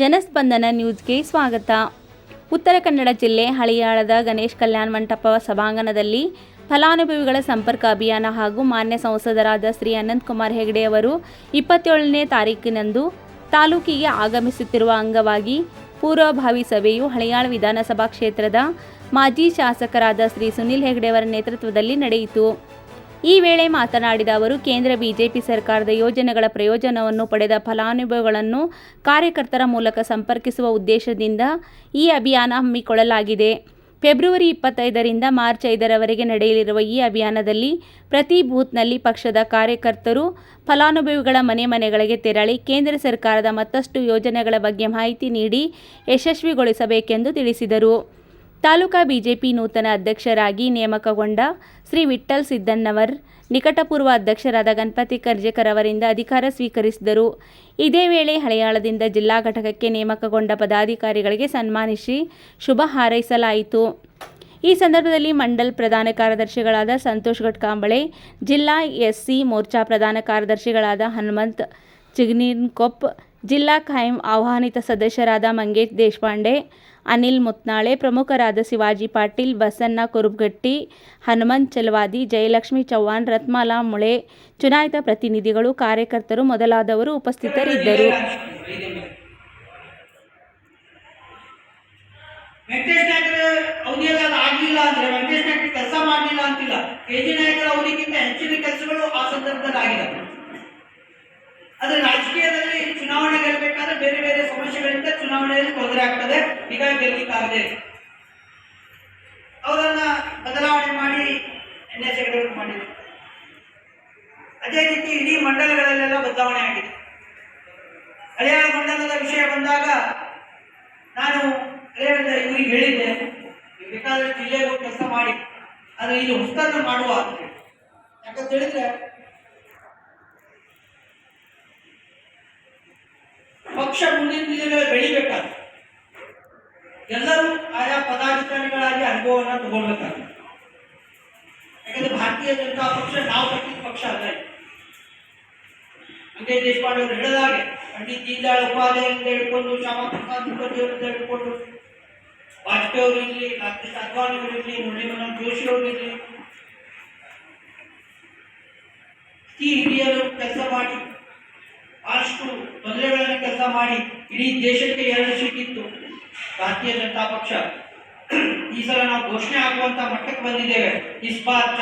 ಜನಸ್ಪಂದನ ನ್ಯೂಸ್ಗೆ ಸ್ವಾಗತ. ಉತ್ತರ ಕನ್ನಡ ಜಿಲ್ಲೆ ಹಳಿಯಾಳದ ಗಣೇಶ್ ಕಲ್ಯಾಣ ಮಂಟಪ ಸಭಾಂಗಣದಲ್ಲಿ ಫಲಾನುಭವಿಗಳ ಸಂಪರ್ಕ ಅಭಿಯಾನ ಹಾಗೂ ಮಾನ್ಯ ಸಂಸದರಾದ ಶ್ರೀ ಅನಂತಕುಮಾರ್ ಹೆಗಡೆ ಅವರು ಇಪ್ಪತ್ತೇಳನೇ ತಾರೀಕಿನಂದು ತಾಲೂಕಿಗೆ ಆಗಮಿಸುತ್ತಿರುವ ಅಂಗವಾಗಿ ಪೂರ್ವಭಾವಿ ಸಭೆಯು ಹಳಿಯಾಳ ವಿಧಾನಸಭಾ ಕ್ಷೇತ್ರದ ಮಾಜಿ ಶಾಸಕರಾದ ಶ್ರೀ ಸುನಿಲ್ ಹೆಗಡೆಯವರ ನೇತೃತ್ವದಲ್ಲಿ ನಡೆಯಿತು. ಈ ವೇಳೆ ಮಾತನಾಡಿದ ಅವರು, ಕೇಂದ್ರ ಬಿಜೆಪಿ ಸರ್ಕಾರದ ಯೋಜನೆಗಳ ಪ್ರಯೋಜನವನ್ನು ಪಡೆದ ಫಲಾನುಭವಿಗಳನ್ನು ಕಾರ್ಯಕರ್ತರ ಮೂಲಕ ಸಂಪರ್ಕಿಸುವ ಉದ್ದೇಶದಿಂದ ಈ ಅಭಿಯಾನ ಹಮ್ಮಿಕೊಳ್ಳಲಾಗಿದೆ. ಫೆಬ್ರವರಿ ಇಪ್ಪತ್ತೈದರಿಂದ ಮಾರ್ಚ್ ಐದರವರೆಗೆ ನಡೆಯಲಿರುವ ಈ ಅಭಿಯಾನದಲ್ಲಿ ಪ್ರತಿ ಬೂತ್ನಲ್ಲಿ ಪಕ್ಷದ ಕಾರ್ಯಕರ್ತರು, ಫಲಾನುಭವಿಗಳ ಮನೆ ಮನೆಗಳಿಗೆ ತೆರಳಿ ಕೇಂದ್ರ ಸರ್ಕಾರದ ಮತ್ತಷ್ಟು ಯೋಜನೆಗಳ ಬಗ್ಗೆ ಮಾಹಿತಿ ನೀಡಿ ಯಶಸ್ವಿಗೊಳಿಸಬೇಕೆಂದು ತಿಳಿಸಿದರು. ತಾಲೂಕಾ ಬಿಜೆಪಿ ನೂತನ ಅಧ್ಯಕ್ಷರಾಗಿ ನೇಮಕಗೊಂಡ ಶ್ರೀ ವಿಠ್ಠಲ್ ಸಿದ್ದಣ್ಣವರ್, ನಿಕಟಪೂರ್ವ ಅಧ್ಯಕ್ಷರಾದ ಗಣಪತಿ ಕರ್ಜೇಕರ್ ಅವರಿಂದ ಅಧಿಕಾರ ಸ್ವೀಕರಿಸಿದರು. ಇದೇ ವೇಳೆ ಹಳೆಯಾಳದಿಂದ ಜಿಲ್ಲಾ ಘಟಕಕ್ಕೆ ನೇಮಕಗೊಂಡ ಪದಾಧಿಕಾರಿಗಳಿಗೆ ಸನ್ಮಾನಿಸಿ ಶುಭ ಹಾರೈಸಲಾಯಿತು. ಈ ಸಂದರ್ಭದಲ್ಲಿ ಮಂಡಲ್ ಪ್ರಧಾನ ಕಾರ್ಯದರ್ಶಿಗಳಾದ ಸಂತೋಷ್ ಘಟ್ಕಾಂಬಳೆ ಜಿಲ್ಲಾ ಎಸ್ಸಿ ಮೋರ್ಚಾ ಪ್ರಧಾನ ಕಾರ್ಯದರ್ಶಿಗಳಾದ ಹನುಮಂತ್ ಚಿಗ್ನಿನ್ಕೊಪ್ ಜಿಲ್ಲಾ ಖಾಯಂ ಆಹ್ವಾನಿತ ಸದಸ್ಯರಾದ ಮಂಗೇಶ್ ದೇಶಪಾಂಡೆ, ಅನಿಲ್ ಮುತ್ನಾಳೆ, ಪ್ರಮುಖರಾದ ಶಿವಾಜಿ ಪಾಟೀಲ್, ಬಸಣ್ಣ ಕುರುಬಗಟ್ಟಿ, ಹನುಮಂತ್ ಚಲವಾದಿ, ಜಯಲಕ್ಷ್ಮಿ ಚೌಹಾಣ್ ರತ್ಮಾಲಾ ಮುಳೆ, ಚುನಾಯಿತ ಪ್ರತಿನಿಧಿಗಳು, ಕಾರ್ಯಕರ್ತರು ಮೊದಲಾದವರು ಉಪಸ್ಥಿತರಿದ್ದರು. ವೆಂಕಟೇಶ್ ನಾಯಕರ ಅವಧಿಯಲ್ಲಿ ಅದು ಆಗ್ಲಿಲ್ಲ ಅಂದ್ರೆ ವೆಂಕಟೇಶ್ ನಾಯಕರು ಕೆಲಸ ಮಾಡಲಿಲ್ಲ ಅಂತಿಲ್ಲ. ಕೆ ಜಿ ನಾಯಕರ ಅವಧಿಗಿಂತ ಹೆಚ್ಚಿನ ಕೆಲಸಗಳು ಆ ಸಂದರ್ಭದಲ್ಲಿ ಆಗಿಲ್ಲ. ಆದ್ರೆ ರಾಜಕೀಯದಲ್ಲಿ ತೊಂದರೆ ಆಗ್ತದೆ. ಹೀಗಾಗಿ ಗೆಲ್ಲಿಕ್ಕಾಗದೆ ಅವರನ್ನ ಬದಲಾವಣೆ ಮಾಡಿ ಎನ್ ಎಸ್ ಮಾಡಿದ್ರು. ಅದೇ ರೀತಿ ಇಡೀ ಮಂಡಲಗಳಲ್ಲೆಲ್ಲ ಬದಲಾವಣೆ ಆಗಿದೆ. ಹಳೆಯ ಮಂಡಲದ ವಿಷಯ ಬಂದಾಗ ನಾನು ಹಳೆಯ ಇವರಿಗೆ ಹೇಳಿದ್ದೆ. ಬೇಕಾದ್ರೆ ಜಿಲ್ಲೆಗೆ ಕೆಲಸ ಮಾಡಿ. ಆದರೆ ಇಲ್ಲಿ ಹೊಸದನ್ನು ಮಾಡುವ ಅಂತ. ಯಾಕಂತ ಹೇಳಿದ್ರೆ, ಪಕ್ಷ ಮುಂದಿನ ದಿನಗಳಲ್ಲಿ ಬೆಳಿಬೇಕಾದ್ರೆ ಎಲ್ಲರೂ ಆಯಾ ಪದಾಧಿಕಾರಿಗಳಾಗಿ ಅನುಭವವನ್ನು ತಗೊಳ್ಬೇಕಾಗುತ್ತೆ ಯಾಕಂದ್ರೆ ಭಾರತೀಯ ಜನತಾ ಪಕ್ಷ ನಾವು ಕಟ್ಟಿದ ಪಕ್ಷ ಅಲ್ಲ ಇದು. ಮಂಗೇಶ್ ದೇಶಪಾಂಡೆ ಅವರು ಹೇಳಿದಾಗೆ ಪಂಡಿತ್ ದೀನ್ ದಯಾಳ್ ಉಪಾಧ್ಯಾಯರಿಂದ ಹಿಡ್ಕೊಂಡು ಶ್ಯಾಮಾ ಪ್ರಸಾದ್ ಮುಖರ್ಜಿ ಅವರಿಂದ ಹಿಡ್ಕೊಂಡು ವಾಜಪೇಯಿ ಅವರು ಇರಲಿ ರಾಕೇಶ್ ಅದ್ವಾನಿ ಅವರು ಇರಲಿ ಮುರಳಿ ಮನೋಹರ್ ಜೋಶಿ ಅವರು ಇರಲಿ ಈ ಹಿರಿಯರು ಕೆಲಸ ಮಾಡಿ ಬಹಳಷ್ಟು ತೊಂದರೆಗಳನ್ನು ಕೆಲಸ ಮಾಡಿ ಇಡೀ ದೇಶಕ್ಕೆ ಎರಡು ಸೀಟ್ ಇತ್ತು ಭಾರತೀಯ ಜನತಾ ಪಕ್ಷ. ಈ ಸಲ ನಾವು ಘೋಷಣೆ ಆಗುವಂತ ಮಟ್ಟಕ್ಕೆ ಬಂದಿದ್ದೇವೆ. ಇಸ್ಪಾತ್